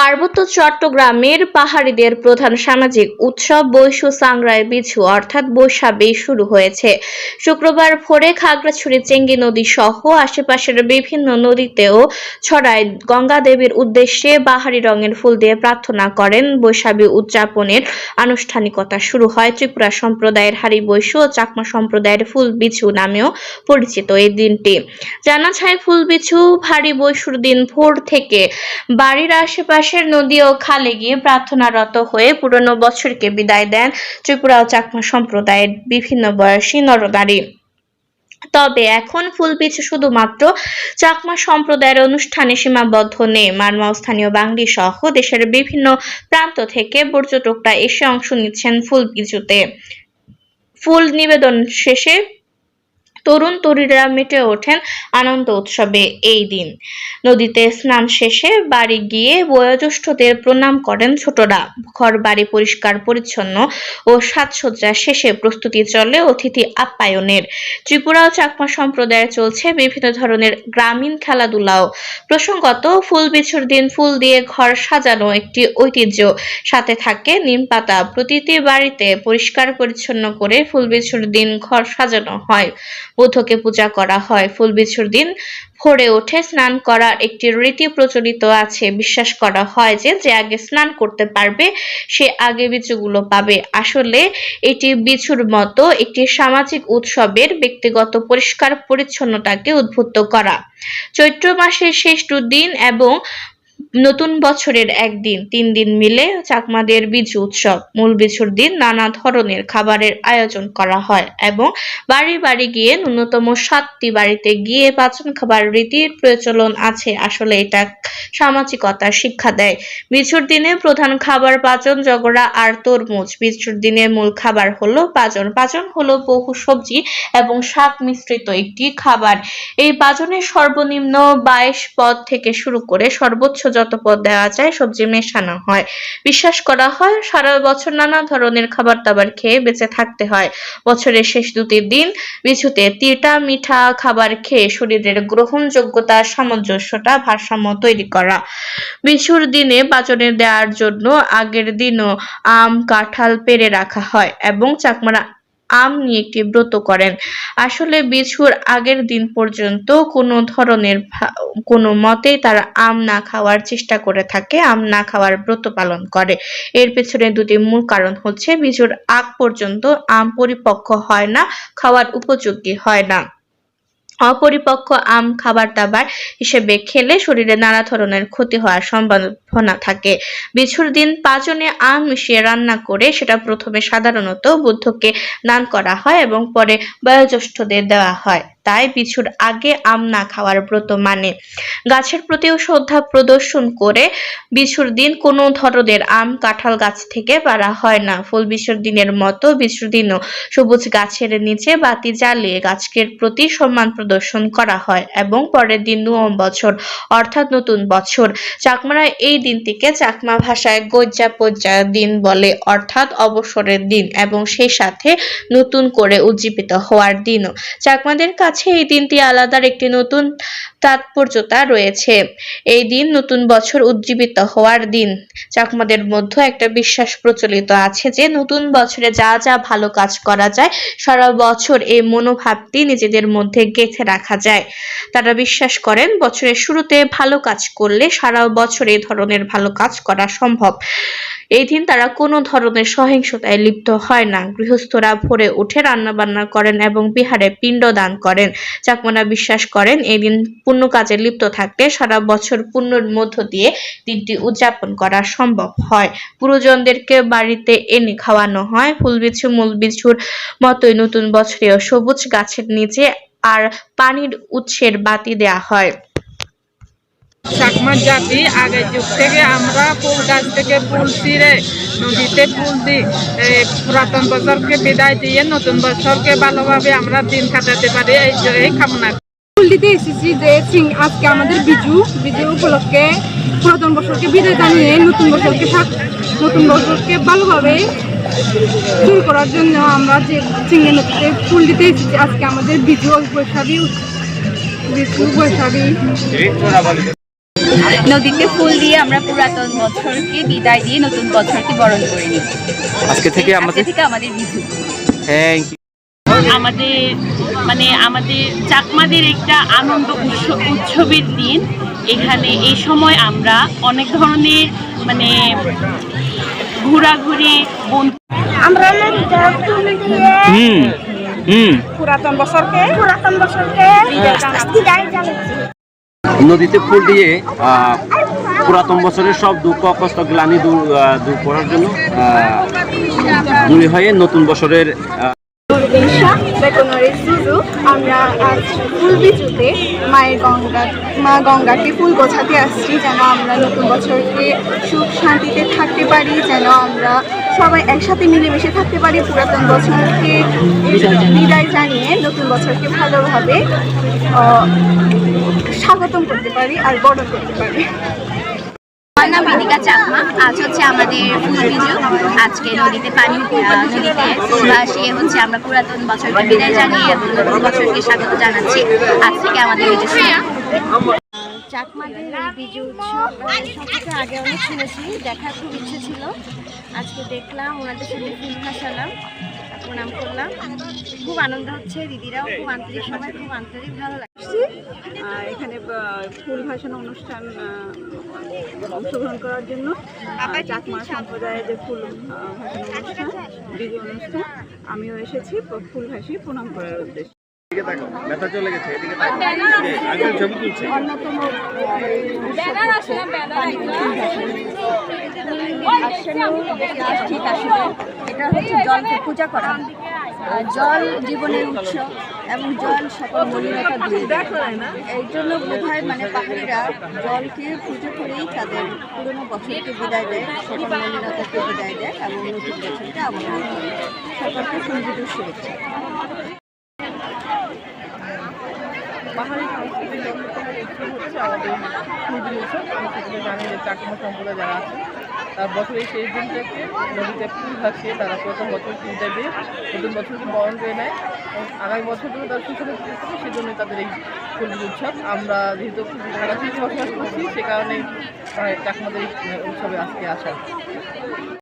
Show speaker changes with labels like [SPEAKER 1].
[SPEAKER 1] পার্বত্য চট্টগ্রামের পাহাড়িদের প্রধান সামাজিক উৎসব বৈশু সাংরাই বিছু, অর্থাৎ বৈশাখী শুরু হয়েছে। শুক্রবার ভোরে খাগড়াছড়ি চেঙ্গি নদী সহ আশেপাশের বিভিন্ন নদীতেও ছড়ায় গঙ্গা দেবীর উদ্দেশ্যে বাহারি রঙের ফুল দিয়ে প্রার্থনা করেন। বৈশাখী উদযাপনের আনুষ্ঠানিকতা শুরু হয় ত্রিপুরা সম্প্রদায়ের হারি বৈশু ও চাকমা সম্প্রদায়ের ফুল বিছু নামেও পরিচিত এই দিনটি। জানা যায়, ফুল বিছু ভারী বৈশুর দিন ভোর থেকে বাড়ির আশেপাশের নদী ও খালে গিয়ে প্রার্থনারত হয়ে পুরনো বছরকে বিদায় দেন ত্রিপুরা ও চাকমা সম্প্রদায়ের বিভিন্ন বয়সী নরনারী। তবে এখন ফুলপিছু শুধুমাত্র চাকমা সম্প্রদায়ের অনুষ্ঠানে সীমাবদ্ধ নেই। মারমাও স্থানীয় বাঙালি সহ দেশের বিভিন্ন প্রান্ত থেকে পর্যটকরা এসে অংশ নিচ্ছেন ফুলপিছুতে ফুল নিবেদন শেষে তরুণ তরুণীরা মেতে ওঠেন আনন্দ উৎসবে এই দিন। নদীতে স্নান শেষে বাড়ি গিয়ে বয়োজ্যেষ্ঠদের প্রণাম করেন ছোটরা। ঘর বাড়ি পরিষ্কার, পরিচ্ছন্ন ও সাজসজ্জা শেষে প্রস্তুতি চলে অতিথি আপ্যায়নের। ত্রিপুরা ও চাকমা সম্প্রদায়ে চলছে বিভিন্ন ধরনের গ্রামীণ খেলাধুলাও। প্রসঙ্গত, ফুল বিছুর দিন ফুল দিয়ে ঘর সাজানো একটি ঐতিহ্য। সাথে থাকে নিম পাতা। প্রতিটি বাড়িতে পরিষ্কার, পরিচ্ছন্ন করে ফুল বিছুর দিন ঘর সাজানো হয়। বুদ্ধকে পূজা করা হয়। ফুল বিছুর দিন ভোরে ওঠে স্নান করার একটি রীতি প্রচলিত আছে। বিশ্বাস করা হয় যে যে আগে স্নান করতে পারবে, সে আগে বিচুগুলো পাবে। আসলে এটি বিছুর মতো একটি সামাজিক উৎসবের ব্যক্তিগত পরিষ্কার পরিচ্ছন্নতাকে উদ্বুদ্ধ করা। চৈত্র মাসের শেষ দুদিন এবং নতুন বছরের একদিন, তিন দিন মিলে চাকমাদের বিজু উৎসব। মূল বিছুর দিন নানা ধরনের খাবারের আয়োজন করা হয় এবং বাড়ি বাড়ি গিয়ে ন্যূনতম সাতটি বাড়িতে গিয়ে পাচন খাবার রীতির প্রচলন আছে। আসলে এটা সামাজিকতার শিক্ষা দেয়। বিছুর দিনে প্রধান খাবার পাচন জগড়া আর তরমুজ। বিছুর দিনের মূল খাবার হলো পাচন পাচন হলো বহু সবজি এবং শাক মিশ্রিত একটি খাবার। এই পাচনের সর্বনিম্ন বাইশ পদ থেকে শুরু করে সর্বোচ্চ যত পদ দেওয়া যায়, সবজি মেশানো হয়। বিশ্বাস করা হয়, সারা বছর নানা ধরনের খাবার দাবার খেয়ে বেঁচে থাকতে হয়। বছরের শেষ দুটি দিন বিছুতে তিতা মিঠা খাবার খেয়ে শরীরের গ্রহণযোগ্যতা সামঞ্জস্যটা ভারসাম্য তৈরি করা। বিছুর দিনে পাচনে দেওয়ার জন্য আগের দিনও আম, কাঁঠাল পেরে রাখা হয় এবং চাকমারা আম নিয়ে একটি ব্রত করেন। আসলে বিছুর আগের দিন পর্যন্ত কোনো ধরনের কোনো মতেই তারা আম না খাওয়ার চেষ্টা করে থাকে, আম না খাওয়ার ব্রত পালন করে। এর পেছনে দুটি মূল কারণ হচ্ছে, বিছুর আগ পর্যন্ত আম পরিপক্ক হয় না, খাওয়ার উপযোগী হয় না। অপরিপক্ক আম, খাবার দাবার হিসেবে খেলে শরীরে নানা ধরনের ক্ষতি হওয়ার সম্ভাবনা থাকে। বিছুর দিন পাঁচনে আম মিশিয়ে রান্না করে সেটা প্রথমে সাধারণত বুদ্ধকে দান করা হয় এবং পরে বয়োজ্যেষ্ঠদের দেওয়া হয়। তাই বিছুর আগে আম না খাওয়ার ব্রত মানে। গাছের প্রতিও শ্রদ্ধা প্রদর্শন করে বিছুর দিন কোনো ধরনের আম, কাঁঠাল গাছ থেকে পারা হয় না। ফুল বিছুর দিনের মতো বিছুর দিনও সবুজ গাছের নিচে বাতি জ্বালিয়ে গাছকে প্রতি সম্মান প্রদর্শন করা হয় এবং পরের দিন নবম বছর, অর্থাৎ নতুন বছর। চাকমারা এই দিনটিকে চাকমা ভাষায় গজ্জা পজ্জা দিন বলে, অর্থাৎ অবসরের দিন এবং সেই সাথে নতুন করে উজ্জীবিত হওয়ার দিনও। চাকমাদের কাছে এই দিনটি আলাদার একটি নতুন তাৎপর্যতা রয়েছে। এই দিন নতুন বছর উজ্জীবিত হওয়ার দিন। চাকমাদের মধ্যে একটা বিশ্বাস প্রচলিত আছে যে, নতুন বছরে যা যা ভালো কাজ করা যায়, সারা বছর এই মনোভাবটি নিজেদের মধ্যে গেঁথে রাখা যায়। তারা বিশ্বাস করেন, বছরের শুরুতে ভালো কাজ করলে সারা বছর এই ধরনের ভালো কাজ করা সম্ভব। এই দিন তারা কোনো ধরনের সহিংসতায় লিপ্ত হয় না। গৃহস্থরা ভোরে উঠে রান্না বান্না করেন এবং বিহারে পিণ্ড দান করেন। চাকমারা বিশ্বাস করেন, এই দিন পুণ্য কাজে লিপ্ত থাকতে সারা বছর পূর্ণর মধ্য দিয়ে দিনটি উদযাপন করা সম্ভব হয়। পুরোজনদেরকে বাড়িতে এনে খাওয়ানো হয়। ফুলবিছু, মূলবিছুর মূল বিছুর মতোই নতুন বছরেও সবুজ গাছের নিচে আর পানির উৎসের বাতি দেয়া হয়।
[SPEAKER 2] চাকমা জাতি আগের যুগ থেকে আমরা ফুল গাছ থেকে ফুল ছিঁড়ে নদীতে ফুল দিই। পুরাতন বছরকে বিদায় দিয়ে নতুন বছরকে ভালোভাবে আমরা দিন কাটাতে পারি। এই এই কামনা করি।
[SPEAKER 3] ফুল দিতে এসেছি যে আজকে আমাদের বিজু। বিজু উপলক্ষে পুরাতন বছরকে বিদায় জানিয়ে নতুন বছরকে সাথ- নতুন বছরকে ভালোভাবে করার জন্য আমরা যে সিঙ্গে নদীতে ফুল দিতে এসেছি আজকে আমাদের বিজু বৈশাখী বিজু বৈশাখী
[SPEAKER 4] নদীতে ফুল দিয়ে আমরা পুরাতন বছরকে বিদায় দিয়ে নতুন বছরকে বরণ করে নিই।
[SPEAKER 5] আজকে থেকে আমাদের
[SPEAKER 4] থেকে আমাদের বিজু
[SPEAKER 5] থ্যাংক ইউ
[SPEAKER 6] আমাদের মানে আমাদের চাকমাদের একটা আনন্দ উৎসব উৎসবের দিন। এখানে এই সময় আমরা অনেক ধরনের মানে ঘোরাঘুরি বন্ধু
[SPEAKER 7] আমরা নদীতে
[SPEAKER 5] হুম হুম।
[SPEAKER 2] পুরাতন বছরকে
[SPEAKER 7] পুরাতন বছরকে
[SPEAKER 5] নদীতে ফুল দিয়ে পুরাতন বছরের সব দুঃখ, কষ্ট, গ্লানি দূর করার জন্য দূরে হয়ে নতুন বছরের
[SPEAKER 3] আমরা আজ ফুল বিচুতে মায়ের গঙ্গা মা গঙ্গাকে ফুল গোছাতে আসছি যেন আমরা নতুন বছরকে সুখ শান্তিতে থাকতে পারি যেন আমরা সবাই একসাথে মিলেমিশে থাকতে পারি পুরাতন বছরকে। বিদায় জানিয়ে নতুন বছরকে ভালোভাবে স্বাগতম করতে পারি আর বড় করতে পারি।
[SPEAKER 4] আমার নাম বেদিকা চাকমা। আজ হচ্ছে আমাদের ফুল আজকে নদীতে পানি নদীতে ভাসিয়ে হচ্ছে আমরা পুরাতন বছরকে বিদায় জানিয়ে নতুন বছরকে স্বাগত জানাচ্ছি। আজ থেকে আমাদের।
[SPEAKER 7] চাকমাদের এই বিজু উৎসব সম্পর্কে আগে অনেক শুনেছি দেখার খুব ইচ্ছে ছিল। আজকে দেখলাম ওনাদের সাথে ফুল ভাসালাম প্রণাম করলাম। খুব আনন্দ হচ্ছে দিদিরাও খুব আন্তরিক সবাই খুব আন্তরিক ভালো লাগছে।
[SPEAKER 3] আর এখানে ফুল ভাসানো অনুষ্ঠান অংশগ্রহণ করার জন্য। চাকমা সম্প্রদায়ের যে ফুল ভাসানো অনুষ্ঠান বিজু অনুষ্ঠান আমিও এসেছি ফুল ভাসিয়ে প্রণাম করার উদ্দেশ্যে।
[SPEAKER 4] এটা হচ্ছে জলকে পূজা করা। জল জীবনের উৎস এবং জল সকল মলিনতা দূরে এই জন্য বোধ হয় মানে পাহাড়িরা জলকে পুজো করেই তাদের পুরনো বছরকে বিদায় দেয় সকল মলিনতাকে বিদায় দেয় এবং নতুন বছরকে করে সকলকে সংগীত শুভেচ্ছা
[SPEAKER 2] পাহাড়ি সংস্কৃতির আমাদের ফুলবিল উৎসব। আমি জানি যে চাকমা সম্প্রদায় যারা আছে, তার বছরের শেষ দিনটাকে নদীতে ফুল ভাসিয়ে তারা প্রথম বছর চিন্তা দিয়ে নতুন বছরকে বরণ করে নেয়। আগামী বছরগুলো তারা সুখে থাকতে পারে সেজন্যই তাদের এই ফুলবিল উৎসব। আমরা যেহেতু ঢাকা থেকে বসবাস করছি, সে কারণে চাকমাদের এই উৎসবে আজকে আসা